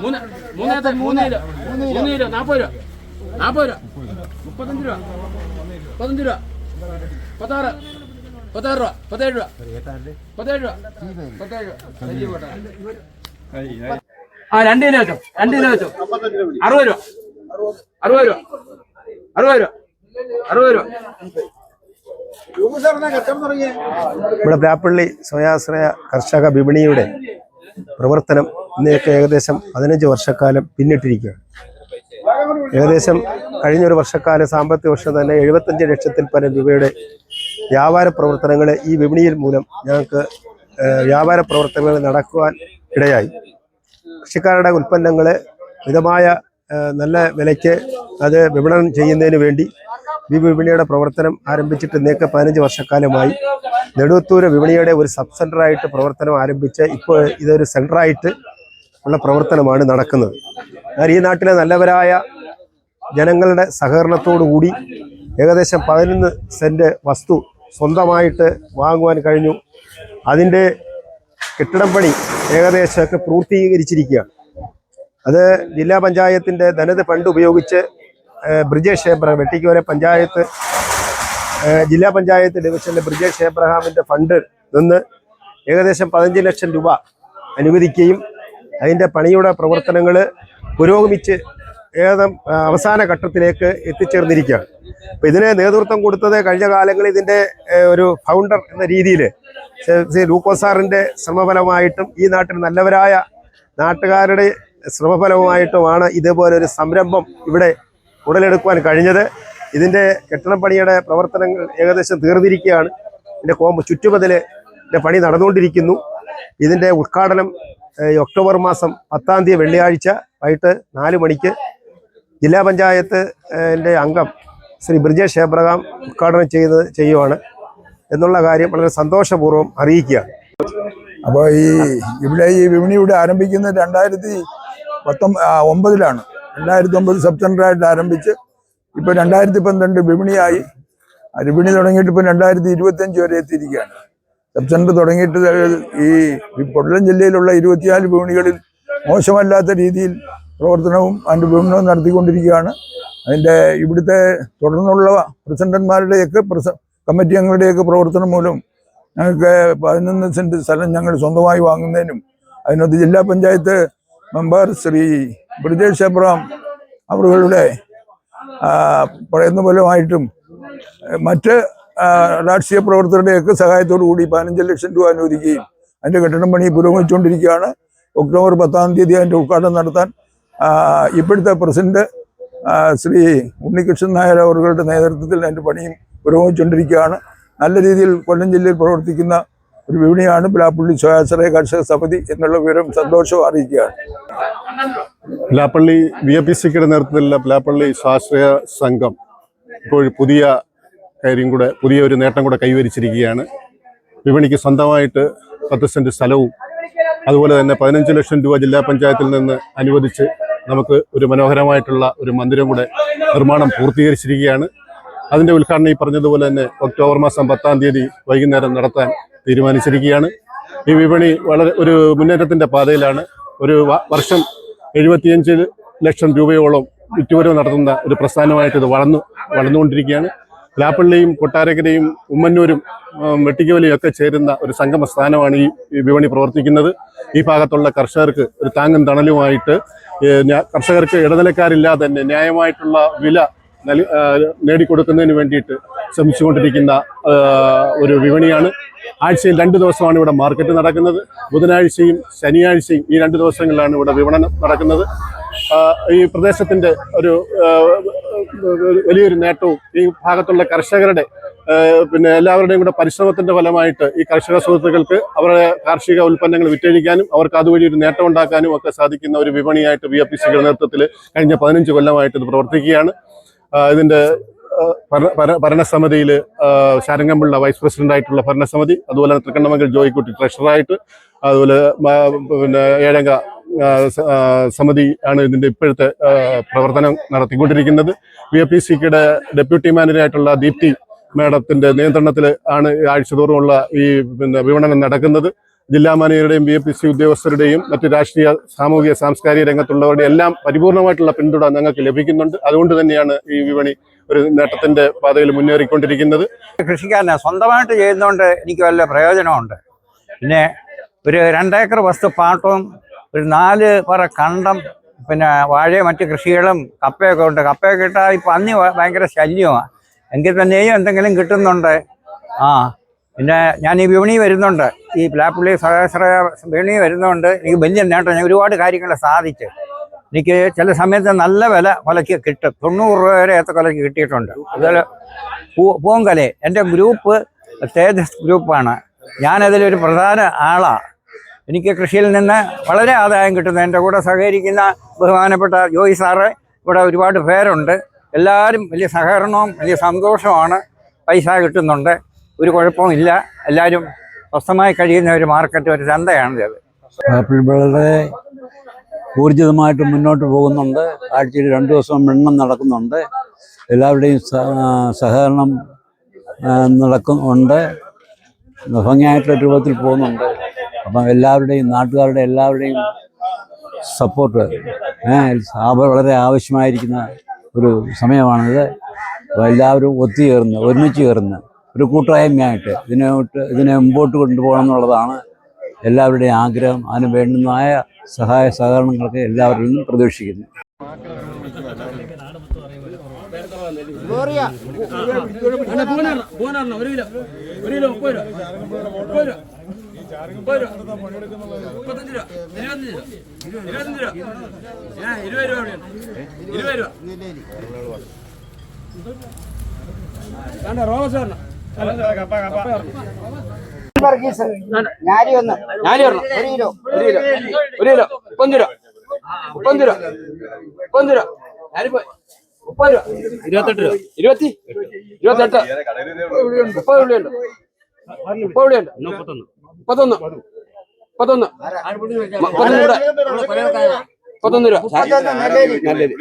മൂന്ന് മൂന്ന് kilo kilo രൂപ നാപ്പത് രൂപ മുപ്പത്തഞ്ച് രൂപ മുപ്പത്തഞ്ച് രൂപ പത്താറ് പത്താറ് രൂപ പത്തേഴ് രൂപ പത്തേഴ് രൂപ പത്തേഴ് രൂപ ആ രണ്ട് കിലോ വെച്ചോ രണ്ട് കിലോ വെച്ചോ. അറുപത് രൂപ. അറുപത് രൂപ. അറുപത് രൂപ. അറുപത് രൂപ. ഇവിടെ പ്ലാപ്പള്ളി സ്വയാശ്രയ കർഷക വിപണിയുടെ പ്രവർത്തനം ഇന്നേക്ക് ഏകദേശം പതിനഞ്ച് വർഷക്കാലം പിന്നിട്ടിരിക്കുകയാണ്. ഏകദേശം കഴിഞ്ഞൊരു വർഷക്കാല സാമ്പത്തിക വർഷം തന്നെ എഴുപത്തഞ്ച് ലക്ഷത്തിൽ പരം രൂപയുടെ വ്യാപാര പ്രവർത്തനങ്ങൾ ഈ വിപണിയിൽ മൂലം ഞങ്ങൾക്ക് വ്യാപാര പ്രവർത്തനങ്ങൾ നടക്കുവാൻ ഇടയായി. കൃഷിക്കാരുടെ ഉൽപ്പന്നങ്ങൾ മിതമായ നല്ല വിലയ്ക്ക് അത് വിപണനം ചെയ്യുന്നതിന് വേണ്ടി ഈ വിപണിയുടെ പ്രവർത്തനം ആരംഭിച്ചിട്ട് ഇന്നേക്ക് പതിനഞ്ച് വർഷക്കാലമായി. നെടുവത്തൂര് വിപണിയുടെ ഒരു സബ് സെന്ററായിട്ട് പ്രവർത്തനം ആരംഭിച്ച് ഇപ്പോൾ ഇതൊരു സെന്ററായിട്ട് ഉള്ള പ്രവർത്തനമാണ് നടക്കുന്നത്. എന്നാൽ ഈ നാട്ടിലെ നല്ലവരായ ജനങ്ങളുടെ സഹകരണത്തോടു കൂടി ഏകദേശം പതിനൊന്ന് സെന്റ് വസ്തു സ്വന്തമായിട്ട് വാങ്ങുവാൻ കഴിഞ്ഞു. അതിന്റെ കെട്ടിടം പണി ഏകദേശമൊക്കെ പൂർത്തീകരിച്ചിരിക്കുകയാണ്. അത് ജില്ലാ പഞ്ചായത്തിന്റെ ധനത് ഫണ്ട് ഉപയോഗിച്ച് ബ്രിജേഷ് ഏബ്രഹാം വെട്ടിക്കോരെ പഞ്ചായത്ത് ജില്ലാ പഞ്ചായത്ത് ഡിവിഷനിലെ ബ്രിജേഷ് ഏബ്രഹാമിന്റെ ഫണ്ട് നിന്ന് ഏകദേശം പതിനഞ്ച് ലക്ഷം രൂപ അനുവദിക്കുകയും അതിന്റെ പണിയുടെ പ്രവർത്തനങ്ങൾ പുരോഗമിച്ച് ഏതം അവസാന ഘട്ടത്തിലേക്ക് എത്തിച്ചേർന്നിരിക്കുകയാണ്. അപ്പം ഇതിന് നേതൃത്വം കൊടുത്തത് കഴിഞ്ഞ കാലങ്ങളിൽ ഇതിന്റെ ഒരു ഫൗണ്ടർ എന്ന രീതിയിൽ ശ്രീ ലൂക്കോസാറിന്റെ ശ്രമഫലമായിട്ടും ഈ നാട്ടിൽ നല്ലവരായ നാട്ടുകാരുടെ ശ്രമഫലമായിട്ടുമാണ് ഇതേപോലെ ഒരു സംരംഭം ഇവിടെ ഉടലെടുക്കുവാൻ കഴിഞ്ഞത്. ഇതിന്റെ കെട്ടിടപ്പണിയുടെ പ്രവർത്തനങ്ങൾ ഏകദേശം തീർന്നിരിക്കുകയാണ്. ഇതിന്റെ കോമ്പ് ചുറ്റുമതിലിന്റെ പണി നടന്നുകൊണ്ടിരിക്കുന്നു. ഇതിന്റെ ഉദ്ഘാടനം ഒക്ടോബർ മാസം പത്താം തീയതി വെള്ളിയാഴ്ച വൈകിട്ട് നാല് മണിക്ക് ജില്ലാ പഞ്ചായത്ത് അംഗം ശ്രീ ബ്രിജേഷ് ഏബ്രഹാം ഉദ്ഘാടനം ചെയ്ത് ചെയ്യുവാണ്. എന്നുള്ള കാര്യം വളരെ സന്തോഷപൂർവം അറിയിക്കുകയാണ്. അപ്പോൾ ഈ ഇവിടെ ഈ വിപണി ഇവിടെ ആരംഭിക്കുന്നത് രണ്ടായിരത്തി പത്തൊമ്പ ഒമ്പതിലാണ്. രണ്ടായിരത്തി ഒമ്പത് സെപ്റ്റംബറായിട്ട് ആരംഭിച്ച് ഇപ്പോൾ രണ്ടായിരത്തി പന്ത്രണ്ട് വിപണിയായി വിപണി തുടങ്ങിയിട്ട് ഇപ്പോൾ രണ്ടായിരത്തി ഇരുപത്തഞ്ച് വരെ എത്തിയിരിക്കുകയാണ്. സെപ്റ്റംബർ തുടങ്ങിയിട്ട് ഈ ഈ കൊല്ലം ജില്ലയിലുള്ള ഇരുപത്തിനാല് വിപണികളിൽ മോശമല്ലാത്ത രീതിയിൽ പ്രവർത്തനവും അതിന്റെ വിപണനവും നടത്തിക്കൊണ്ടിരിക്കുകയാണ്. അതിന്റെ ഇവിടുത്തെ തുടർന്നുള്ള പ്രസിഡന്റ്മാരുടെയൊക്കെ പ്രസ കമ്മിറ്റി അംഗങ്ങളുടെയൊക്കെ പ്രവർത്തനം മൂലം ഞങ്ങൾക്ക് പതിനൊന്ന് സെന്റ് സ്ഥലം ഞങ്ങൾ സ്വന്തമായി വാങ്ങുന്നതിനും അതിനകത്ത് ജില്ലാ പഞ്ചായത്ത് മെമ്പർ ശ്രീ ബ്രിജേഷ് എബ്രഹാം അവരുടെ പറയുന്ന പോലെയായിട്ടും മറ്റ് രാഷ്ട്രീയ പ്രവർത്തകരുടെയൊക്കെ സഹായത്തോടു കൂടി പതിനഞ്ച് ലക്ഷം രൂപ അനുവദിക്കുകയും അതിന്റെ കെട്ടിടം പണി പുരോഗമിച്ചുകൊണ്ടിരിക്കുകയാണ്. ഒക്ടോബർ പത്താം തീയതി അതിന്റെ ഉദ്ഘാടനം നടത്താൻ ഇപ്പോഴത്തെ പ്രസിഡന്റ് ശ്രീ ഉണ്ണികൃഷ്ണൻ നായർ അവരുടെ നേതൃത്വത്തിൽ അതിന്റെ പണിയും പുരോഗമിച്ചുകൊണ്ടിരിക്കുകയാണ്. നല്ല രീതിയിൽ കൊല്ലം ജില്ലയിൽ പ്രവർത്തിക്കുന്ന ഒരു വിപണിയാണ് പ്ലാപ്പള്ളി സ്വയാശ്രയ കർഷക സമിതി എന്നുള്ള വിവരം സന്തോഷവും അറിയിക്കുകയാണ്. പ്ലാപ്പള്ളി വി എ പി സിയുടെ നേതൃത്വത്തിലുള്ള പ്ലാപ്പള്ളി സ്വാശ്രയ സംഘം ഇപ്പോൾ പുതിയ കാര്യം കൂടെ പുതിയ ഒരു നേട്ടം കൂടെ കൈവരിച്ചിരിക്കുകയാണ്. വിപണിക്ക് സ്വന്തമായിട്ട് പത്ത് സെന്റ് സ്ഥലവും അതുപോലെ തന്നെ പതിനഞ്ച് ലക്ഷം രൂപ ജില്ലാ പഞ്ചായത്തിൽ നിന്ന് അനുവദിച്ച് നമുക്ക് ഒരു മനോഹരമായിട്ടുള്ള ഒരു മന്ദിരം കൂടെ നിർമ്മാണം പൂർത്തീകരിച്ചിരിക്കുകയാണ്. അതിന്റെ ഉദ്ഘാടനം ഈ പറഞ്ഞതുപോലെ തന്നെ ഒക്ടോബർ മാസം പത്താം തീയതി വൈകുന്നേരം നടത്താൻ തീരുമാനിച്ചിരിക്കുകയാണ്. ഈ വിപണി വളരെ ഒരു മുന്നേറ്റത്തിന്റെ പാതയിലാണ്. ഒരു വർഷം എഴുപത്തിയഞ്ച് ലക്ഷം രൂപയോളം വിറ്റുവരവ് നടത്തുന്ന ഒരു പ്രസ്ഥാനമായിട്ട് ഇത് വളർന്നു വളർന്നുകൊണ്ടിരിക്കുകയാണ്. ലാപ്പള്ളിയും കൊട്ടാരക്കരയും ഉമ്മന്നൂരും വെട്ടിക്കവലിയും ഒക്കെ ചേരുന്ന ഒരു സംഗമ സ്ഥാനമാണ് ഈ വിപണി പ്രവർത്തിക്കുന്നത്. ഈ ഭാഗത്തുള്ള കർഷകർക്ക് ഒരു താങ്ങും തണലുമായിട്ട് കർഷകർക്ക് ഇടനിലക്കാരില്ലാതെ തന്നെ ന്യായമായിട്ടുള്ള വില നേടിക്കൊടുക്കുന്നതിന് വേണ്ടിയിട്ട് ശ്രമിച്ചുകൊണ്ടിരിക്കുന്ന ഒരു വിപണിയാണ്. ആഴ്ചയിൽ രണ്ട് ദിവസമാണ് ഇവിടെ മാർക്കറ്റ് നടക്കുന്നത്. ബുധനാഴ്ചയും ശനിയാഴ്ചയും ഈ രണ്ട് ദിവസങ്ങളിലാണ് ഇവിടെ വിപണനം നടക്കുന്നത്. ഈ പ്രദേശത്തിന്റെ ഒരു വലിയൊരു നേട്ടവും ഈ ഭാഗത്തുള്ള കർഷകരുടെ പിന്നെ എല്ലാവരുടെയും കൂടെ പരിശ്രമത്തിന്റെ ഫലമായിട്ട് ഈ കർഷക സുഹൃത്തുക്കൾക്ക് അവരുടെ കാർഷിക ഉൽപ്പന്നങ്ങൾ വിറ്റഴിക്കാനും അവർക്ക് അതുവഴി ഒരു നേട്ടം ഉണ്ടാക്കാനും ഒക്കെ സാധിക്കുന്ന ഒരു വിപണിയായിട്ട് വി എഫ് പി സിയുടെ നേതൃത്വത്തിൽ കഴിഞ്ഞ പതിനഞ്ച് കൊല്ലമായിട്ട് ഇത് പ്രവർത്തിക്കുകയാണ്. ഇതിന്റെ ഭരണസമിതിയിൽ ശാരംഗംപിള്ള വൈസ് പ്രസിഡന്റ് ആയിട്ടുള്ള ഭരണസമിതി അതുപോലെ തന്നെ തൃക്കണ്ണമംഗൽ ജോയിക്കുട്ടി ട്രഷറായിട്ട് അതുപോലെ പിന്നെ ഏഴംഗ സമിതി ആണ് ഇതിന്റെ ഇപ്പോഴത്തെ പ്രവർത്തനം നടത്തിക്കൊണ്ടിരിക്കുന്നത്. വി എ പി സിയുടെ ഡെപ്യൂട്ടി മാനേജറായിട്ടുള്ള ദീപ്തി മേഡത്തിന്റെ നിയന്ത്രണത്തിൽ ആണ് ആഴ്ചതോറുമുള്ള ഈ പിന്നെ വിപണനം നടക്കുന്നത്. ജില്ലാ മാനേജറുടെയും ബി എ പി സി ഉദ്യോഗസ്ഥരുടെയും മറ്റ് രാഷ്ട്രീയ സാമൂഹിക സാംസ്കാരിക രംഗത്തുള്ളവരുടെ എല്ലാം പരിപൂർണമായിട്ടുള്ള പിന്തുണ ഞങ്ങൾക്ക് ലഭിക്കുന്നുണ്ട്. അതുകൊണ്ട് തന്നെയാണ് ഈ വിപണി ഒരു നേട്ടത്തിന്റെ പാതയിൽ മുന്നേറിക്കൊണ്ടിരിക്കുന്നത്. കൃഷിക്കാരനെ സ്വന്തമായിട്ട് ചെയ്യുന്നതുകൊണ്ട് എനിക്ക് വല്ല പ്രയോജനമുണ്ട്. പിന്നെ ഒരു രണ്ടേക്കർ വസ്തു പാട്ടവും ഒരു നാല് പറ കണ്ടം പിന്നെ വാഴയും മറ്റ് കൃഷികളും കപ്പയൊക്കെ ഉണ്ട്. കപ്പയൊക്കെ ഇട്ടാൽ ഇപ്പം അന്നി ഭയങ്കര ശല്യമാണ് എങ്കിൽ തന്നെയും എന്തെങ്കിലും കിട്ടുന്നുണ്ട്. ആ പിന്നെ ഞാൻ ഈ വിപണി വരുന്നുണ്ട്. ഈ പ്ലാപ്പുള്ളി സഹസ്ര വിപണി വരുന്നുണ്ട്. എനിക്ക് വലിയ നേട്ടം ഞാൻ ഒരുപാട് കാര്യങ്ങൾ സാധിച്ചു. എനിക്ക് ചില സമയത്ത് നല്ല വില കൊലയ്ക്ക് കിട്ടും. തൊണ്ണൂറ് രൂപ വരെ ഏത്ത കൊലയ്ക്ക് കിട്ടിയിട്ടുണ്ട്. അതുപോലെ പൂ പൂങ്കലെ എന്റെ ഗ്രൂപ്പ് തേജസ് ഗ്രൂപ്പാണ്. ഞാനതിലൊരു പ്രധാന ആളാണ് എനിക്ക് കൃഷിയിൽ നിന്ന് വളരെ ആദായം കിട്ടുന്നു എന്റെ കൂടെ സഹകരിക്കുന്ന ബഹുമാനപ്പെട്ട ജോയി സാറ് ഇവിടെ ഒരുപാട് പേരുണ്ട്. എല്ലാവരും വലിയ സഹകരണവും വലിയ സന്തോഷമാണ് പൈസ കിട്ടുന്നുണ്ട്. ഒരു കുഴപ്പവും ഇല്ല. എല്ലാവരും സ്വസ്ഥമായി കഴിയുന്ന ഒരു മാർക്കറ്റ് ഒരു ചന്തയാണിത്. ആപ്പിൾ വളരെ ഊർജിതമായിട്ട് മുന്നോട്ട് പോകുന്നുണ്ട്. ആഴ്ചയിൽ രണ്ട് ദിവസം എണ്ണം നടക്കുന്നുണ്ട്. എല്ലാവരുടെയും സഹകരണം നടക്കുന്നുണ്ട് ഭംഗിയായിട്ടുള്ള രൂപത്തിൽ പോകുന്നുണ്ട്. അപ്പം എല്ലാവരുടെയും നാട്ടുകാരുടെ എല്ലാവരുടെയും സപ്പോർട്ട് വളരെ ആവശ്യമായിരിക്കുന്ന ഒരു സമയമാണിത്. എല്ലാവരും ഒത്തുചേർന്ന് ഒരുമിച്ച് ചേർന്ന് ഒരു കൂട്ടായ്മയായിട്ട് ഇതിനോട്ട് ഇതിനെ മുമ്പോട്ട് കൊണ്ടുപോകണം എന്നുള്ളതാണ് എല്ലാവരുടെയും ആഗ്രഹം. അതിന് വേണ്ടുന്നതായ സഹായ സഹകരണങ്ങളൊക്കെ എല്ലാവരിൽ നിന്നും പ്രതീക്ഷിക്കുന്നു. ഇരുപത് രൂപ എവിടെയാണ് ഇരുപത് റോബസ് വരണം ഞാലി വരണം ഒരു കിലോ ഒരു കിലോ ഒരു കിലോ മുപ്പത്തഞ്ച് രൂപ മുപ്പത്തഞ്ച് രൂപ മുപ്പത്തഞ്ച് രൂപ ഞാനിപ്പോ മുപ്പത് രൂപ ഇരുപത്തെട്ട് രൂപ ഇരുപത്തി ഇരുപത്തെട്ട് മുപ്പത് ഉള്ളിയുണ്ട് മുപ്പത് ഉള്ളിയുണ്ട് മുപ്പത്തൊന്ന് മുപ്പത്തൊന്ന് മുപ്പത്തൊന്ന് മുപ്പത്തൊന്ന് രൂപ മുപ്പത്തൊന്ന് രൂപ നല്ലരി